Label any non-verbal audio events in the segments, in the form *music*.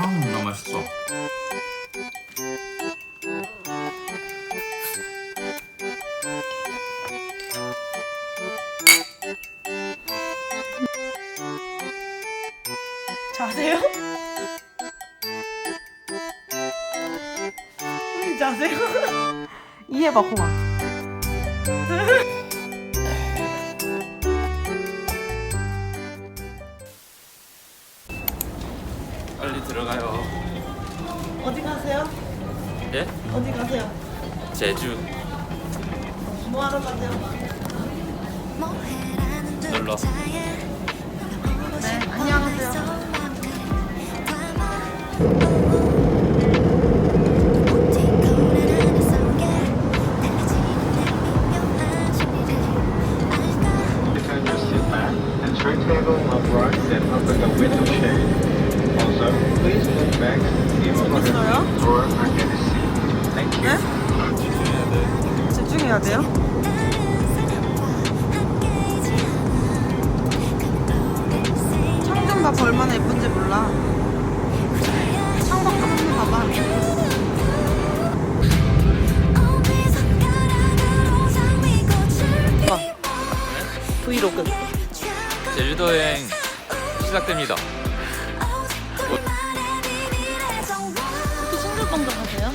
아 너무 맛있어. 자세요? 이 자세요? 이해봐 공아 들어가요. 어디 가세요? 예? 어디 가세요? 제주 뭐 하러 가세요? 놀러. 네 안녕하세요 봐봐 얼마나 예쁜지 몰라 창밖에 한번 봐봐 봐 브이로그 제주도 여행 시작됩니다. 또 싱글벙글 하세요?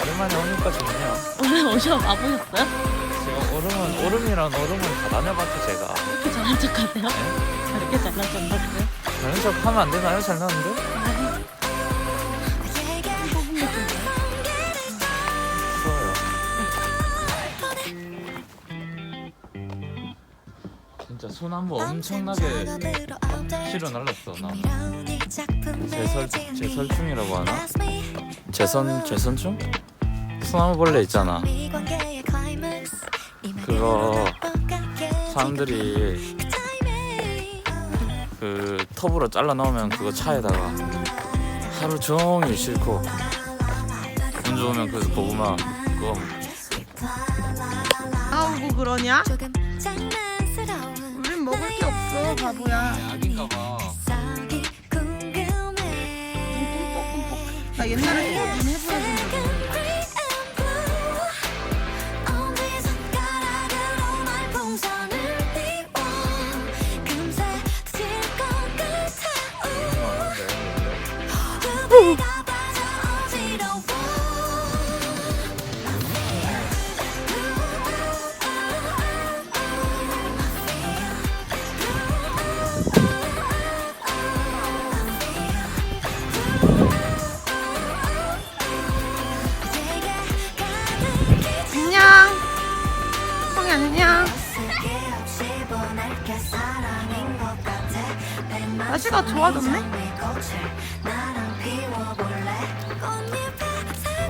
오랜만에 오니까 좋네요. 오늘 오셔 와보셨어요? 제가 얼음은 얼음이란 얼음은 다 다녀봤죠 제가. 잘난 척하세요? 이렇게 잘난 척 하세요? 다른 척 하면 안 되나요? 잘 나는데? 추워요. 진짜 소나무 엄청나게 실어 날랐어 나. 제설 제설충이라고 하나? 제선 제선충? 소나무 벌레 있잖아. 그거 사람들이 그 톱으로 잘라 넣으면 그거 차에다가 하루 종일 싣고 운 좋으면 그 고구마 그거 나오고 그러냐? 우린 먹을 게 없어 바보야 약인가 봐. 속이 궁금해 나 옛날에 좀 해보여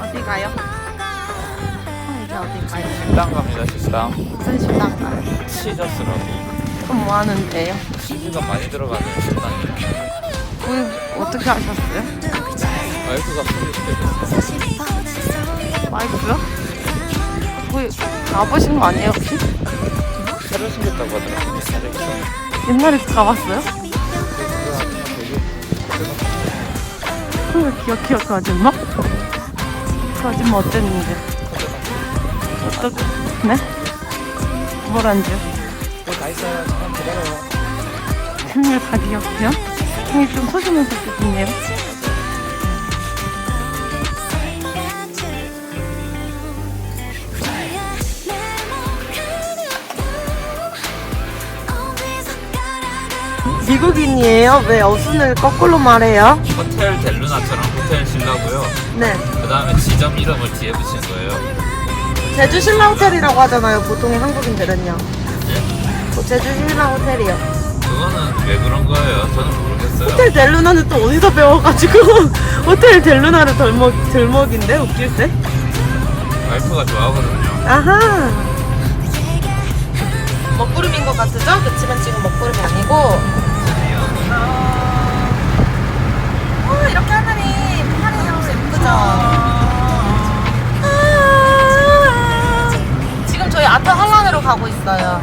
어디 가요? 콩 이제 어디 가요? 식당 갑니다 식당. 무슨 식당 가요? 치저스라고. 그럼 뭐 하는데요? 치즈가 많이 들어가는 식당이에요. 우리 어떻게 하셨어요? 와이프가 소개시켜줬어. 와이프요? 거기 가보신 거 아니에요 혹시? 새로 생겼다고 하더라고요. 옛날에 가봤어요? 그걸 기억해요 그 아줌마? 그 아줌마 어땠는데? 어떻게? 네? 뭐란지요? 뭐다 있어요. 잠깐 기다려요. 생일 다 기억해요? 생일 좀 소심한 성격이네요 미국인이에요? 왜 어순을 거꾸로 말해요? 호텔 델루나처럼 호텔 신라고요. 네 그 다음에 지점 이름을 뒤에 붙인 거예요. 제주 신라 호텔이라고 하잖아요 보통 한국인들은요 예? 어, 제주 신라 호텔이요 그거는 왜 그런 거예요? 저는 모르겠어요. 호텔 델루나는 또 어디서 배워가지고 *laughs* 호텔 델루나를 덜먹, 덜먹인데 웃길 때? 와이프가 좋아하거든요. 아하 먹구름인 것 같으죠? 그치만 지금 먹구름이 아니고 어, 이렇게 하늘이 너무 예쁘죠? 아, 지금 저희 아트 한란으로 가고 있어요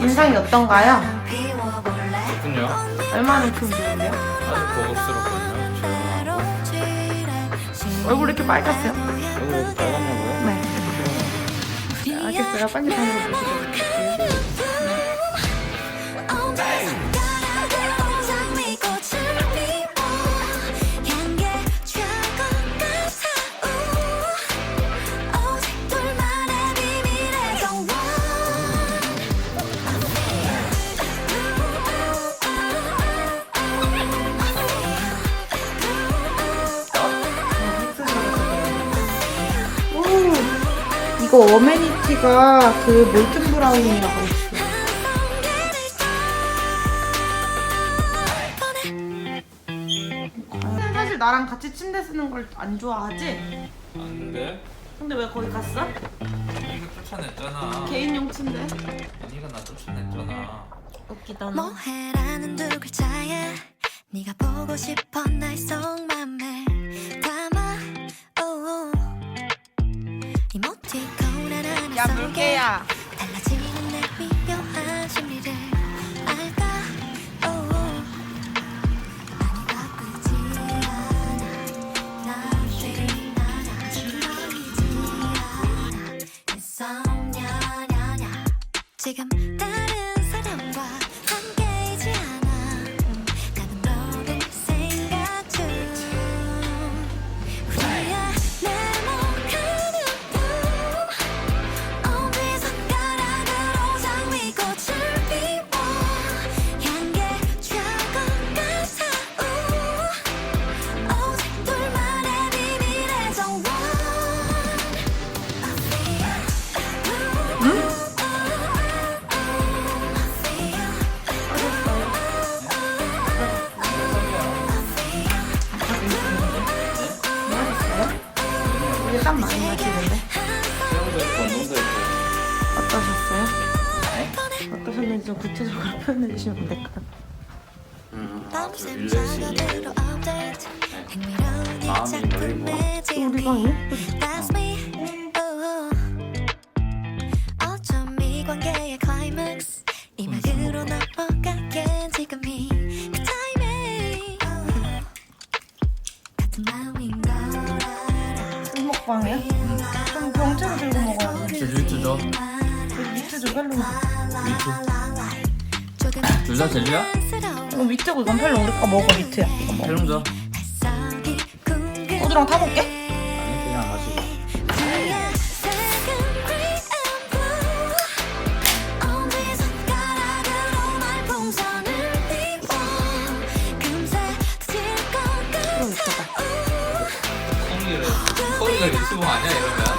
인상이 어떤가요? 좋군요. 얼마만큼 좋은데요? 아주 고급스럽거든요. 조용하고. 얼굴 이렇게 빨갛어요? 얼굴 빨갛냐고요? 네. 알겠어요. 빨리 모시고 이거 어메니티가 그 몰튼 브라운이라고 있어요. 사실 나랑 같이 침대 쓰는 걸 안 좋아하지? 안 돼. 근데 왜 거기 갔어? 언니가 쫓아냈잖아. 개인용 침대. 언니가 나 쫓아냈잖아. 웃기다 뭐해라는 두 글자에 네가 보고 싶어 날 속맘에 야 물개야. 해 주시면 안 될까요? 밤샘 자녀들로 업데이트 흥미로운 마음이 일자꾸 놀리고. 매진 우리 방이 예쁘지? That's me oh. 어쩜 이 관계의 클라이맥스 이막으로 넘어가게 지금이 그 타이밍 같은 마음인 걸 알아 술 먹방이야? 좀 병채로 들고 먹어야 돼. 제 뮤트죠. 그 밑에 좀 별로. 조금 둘다 젤리야? 이거 밑에고 이건 별로 우리 거 먹어 밑에야. 이거 먹어. 해롱자. 햇살이 궁금해 소주랑 타볼게. 아니 그냥 마시고. 콩이가 유튜브 아니야 이러면?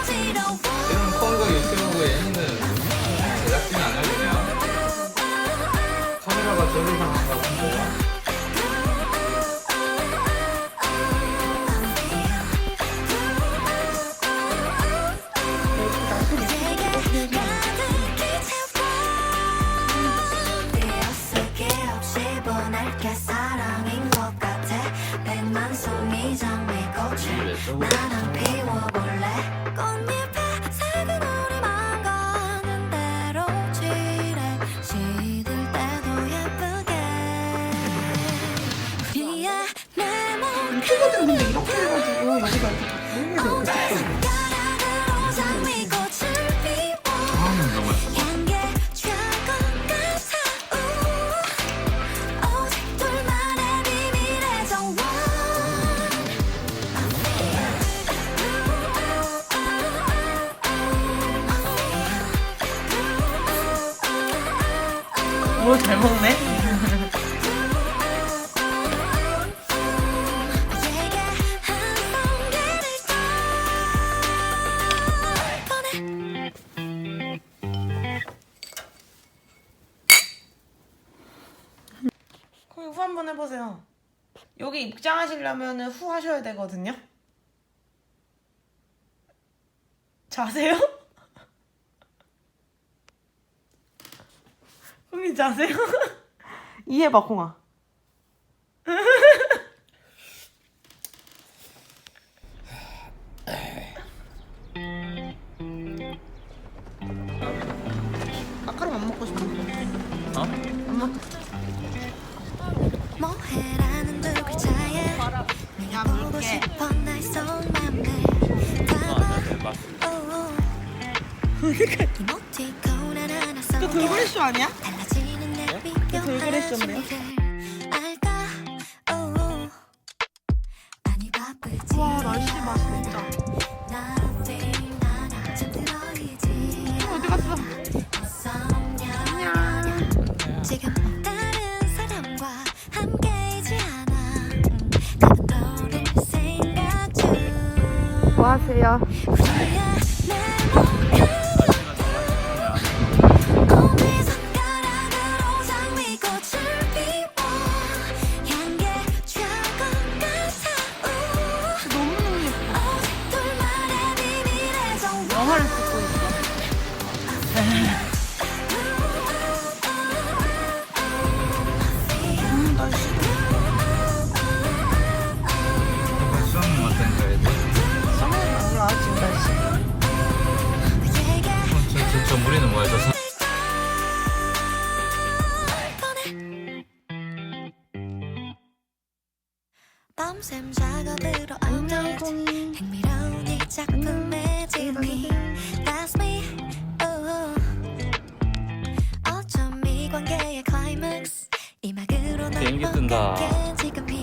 후 한번 해보세요. 여기 입장하시려면 후 하셔야 되거든요. 자세요? *laughs* 콩이 자세요? *laughs* 이해봐 콩아. 아까랑 안 먹고 싶은데. 어? 안 먹. 또 돌고래 쇼 아니야? 또 돌고래쇼 네 안녕하세요. 뭐 흥미로운 이 작품의 진이 That's me. Oh, oh 어쩜 이 관계의 클라이맥스 이 막으로 비행기 뜬다. 넘어가게 지금 이